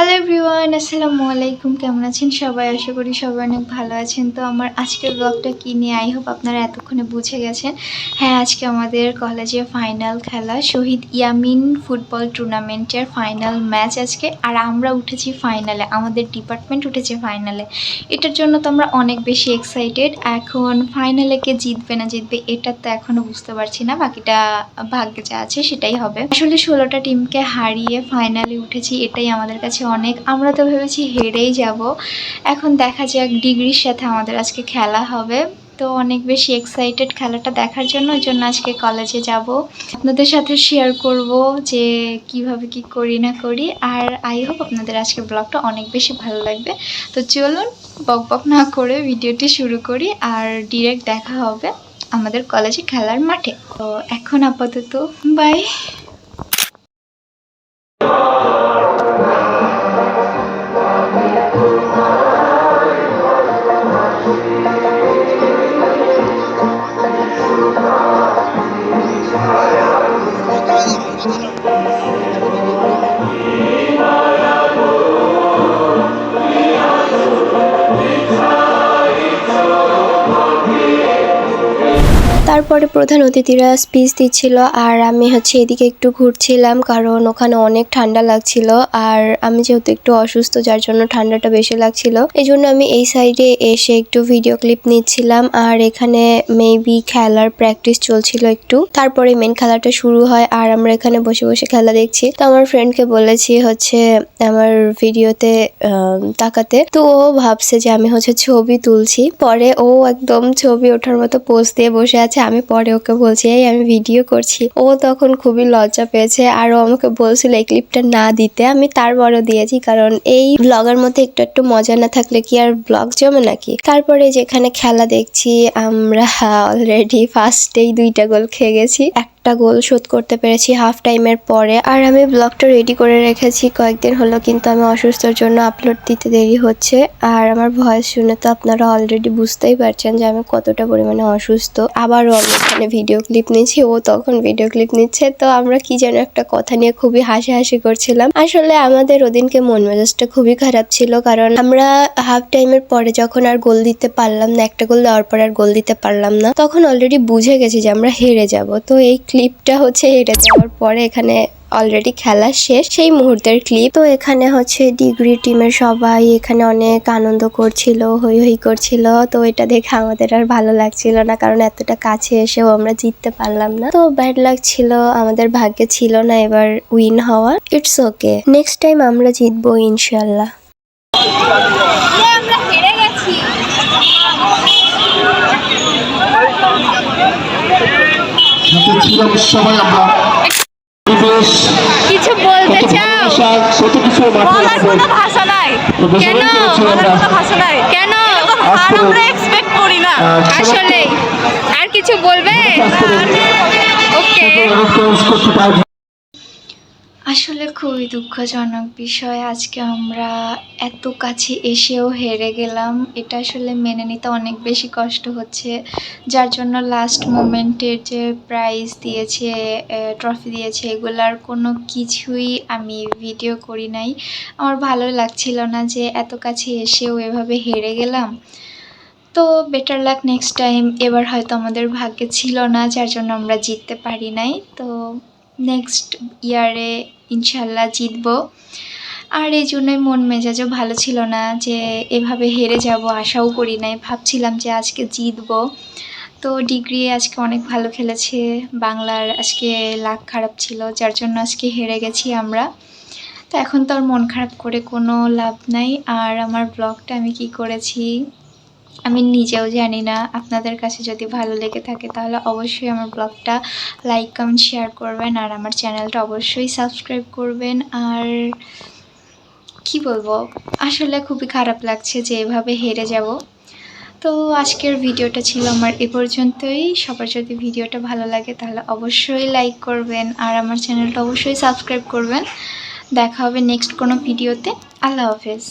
al everyone আসসালামু আলাইকুম। কেমন আছেন সবাই? আশা করি সবাই অনেক ভালো আছেন। তো আমার আজকের ব্লগটা কী নিয়ে? আই হোপ আপনারা এতক্ষণে বুঝে গেছেন। হ্যাঁ আজকে আমাদের কলেজে ফাইনাল খেলা, শহীদ ইয়ামিন ফুটবল টুর্নামেন্টের ফাইনাল ম্যাচ আজকে। আর আমরা উঠেছি ফাইনালে আমাদের ডিপার্টমেন্ট উঠেছে ফাইনালে এটার জন্য তো আমরা অনেক বেশি এক্সাইটেড এখন ফাইনালে কে জিতবে না জিতবে, এটা তো এখনও বুঝতে পারছি না। বাকিটা ভাগ্যে যা আছে সেটাই হবে। আসলে ষোলোটা টিমকে হারিয়ে ফাইনালে উঠেছি, এটাই আমাদের কাছে অনেক আমরা তো ভেবেছি হেরেই যাব। এখন দেখা যাক ডিগ্রির সাথে আমাদের আজকে খেলা হবে। তো অনেক বেশি এক্সাইটেড খেলাটা দেখার জন্য, ওই জন্য আজকে কলেজে যাব। আপনাদের সাথে শেয়ার করব যে কীভাবে কি করি না করি। আর আই হোপ আপনাদের আজকে ব্লগটা অনেক বেশি ভালো লাগবে। তো চলুন, বক বক না করে ভিডিওটি শুরু করি। আর ডিরেক্ট দেখা হবে আমাদের কলেজে খেলার মাঠে। তো এখন আপাতত বাই তারপরে প্রধান অতিথিরা স্পিচ দিচ্ছিল, আর আমি হচ্ছে এদিকে একটু ঘুরছিলাম কারণ ওখানে অনেক ঠান্ডা লাগছিল, আর আমি যেহেতু একটু অসুস্থ যার জন্য ঠান্ডাটা বেশি লাগছিল এই জন্য আমি এই সাইডে এসে একটু ভিডিও ক্লিপ নিচ্ছিলাম, আর এখানে মেবি খেলার প্র্যাকটিস চলছিল একটু। তারপরে মেন খেলাটা শুরু হয়, আর আমরা এখানে বসে বসে খেলা দেখছি। তো আমার ফ্রেন্ডকে বলেছি হচ্ছে আমার ভিডিওতে তাকাতে। তো ও ভাবছে যে আমি হচ্ছে ছবি তুলছি। পরে ও একদম ছবি ওঠার মতো পোজ দিয়ে বসে আছে। আমি পরে ওকে বলছি, এই আমি ভিডিও করছি। ও তখন খুবই লজ্জা পেয়েছে আর ও আমাকে বলছিল এই ক্লিপটা না দিতে। আমি তার বড় দিয়েছি কারণ এই ব্লগের মধ্যে একটু একটু মজা না থাকলে কি আর ব্লগ জমে নাকি? তারপরে যেখানে খেলা দেখছি, আমরা অলরেডি ফার্স্টেই দুইটা গোল খেয়ে গেছি। গোল শোধ করতে পেরেছি হাফ টাইমের পরে। আর আমি ব্লগটা রেডি করে রেখেছি, কয়েকদিন হলো কিন্তু আমি অসুস্থর জন্য আপলোড দিতে দেরি হচ্ছে। আর আমার ভয়েস শুনে তো আপনারা অলরেডি বুঝতেই পারছেন যে আমি কতটা পরিমাণে অসুস্থ। আবারও আমি এখানে ভিডিও ক্লিপ নিচ্ছি, ও তখন ভিডিও ক্লিপ নিচ্ছে। তো আমরা কি যেন একটা কথা নিয়ে খুবই হাসাহাসি করছিলাম। আসলে আমাদের ওদিনকে মন মেজাজটা খুবই খারাপ ছিল, কারণ আমরা হাফ টাইমের পরে যখন আর গোল দিতে পারলাম না, একটা গোল দেওয়ার পরে আর গোল দিতে পারলাম না, তখন অলরেডি বুঝে গেছি যে আমরা হেরে যাব। তো এই ক্লিপটা হচ্ছে হেরে যাওয়ার পরে এখানে অলরেডি খেলা শেষ। সেই মুহূর্তের ক্লিপ তো এখানে হচ্ছে ডিগ্রি টিমের সবাই এখানে অনেক আনন্দ করছিল হই হই করছিল। তো এটা দেখে আমাদের আর ভালো লাগছিল না, কারণ এতটা কাছে এসেও আমরা জিততে পারলাম না। তো ব্যাড লাগছিল আমাদের ভাগ্যে ছিল না এবার উইন হওয়ার। ইটস ওকে নেক্সট টাইম আমরা জিতবো ইনশাল্লাহ আমরা কিছু বলতে কত চাও কত কিছু মাঠে বলার কোনো ভাষা নাই কেন? বলার আমরা। কোনো ভাষা নাই কেন এরকম আমরা এক্সপেক্ট করি না আসলে আর কিছু বলবে ওকে আসলে খুবই দুঃখজনক বিষয়। আজকে আমরা এত কাছে এসেও হেরে গেলাম। এটা আসলে মেনে নিতে অনেক বেশি কষ্ট হচ্ছে। যার জন্য লাস্ট মোমেন্টের যে প্রাইজ দিয়েছে ট্রফি দিয়েছে, এগুলার কোনো কিছুই আমি ভিডিও করি নাই। আমার ভালো লাগছিল না যে এত কাছে এসেও এভাবে হেরে গেলাম। তো বেটার লাক নেক্সট টাইম এবার হয়তো আমাদের ভাগ্যে ছিল না, যার জন্য আমরা জিততে পারি নাই। তো নেক্সট ইয়ারে ইনশাল্লাহ জিতবো। আর এই জন্যই মন মেজাজও ভালো ছিল না যে এভাবে হেরে যাব, আশাও করি নাই। ভাবছিলাম যে আজকে জিতবো। তো ডিগ্রি আজকে অনেক ভালো খেলেছে। বাংলার আজকে লাক খারাপ ছিল, যার জন্য আজকে হেরে গেছি আমরা। তো এখন তো আর মন খারাপ করে কোনো লাভ নাই। আর আমার ব্লগটা আমি কি করেছি? আমি নিজেও জানি না, আপনাদের কাছে যদি ভালো লেগে থাকে তাহলে অবশ্যই আমার ব্লগটা লাইক কমেন্ট শেয়ার করবেন আর আমার চ্যানেলটা অবশ্যই সাবস্ক্রাইব করবেন। আর কি বলব, আসলে খুবই খারাপ লাগছে যে এভাবে হেরে যাব। তো আজকের ভিডিওটা ছিল আমার এ পর্যন্তই। সবার যদি ভিডিওটা ভালো লাগে তাহলে অবশ্যই লাইক করবেন আর আমার চ্যানেলটা অবশ্যই সাবস্ক্রাইব করবেন। দেখা হবে নেক্সট কোনো ভিডিওতে। আল্লাহ হাফেজ।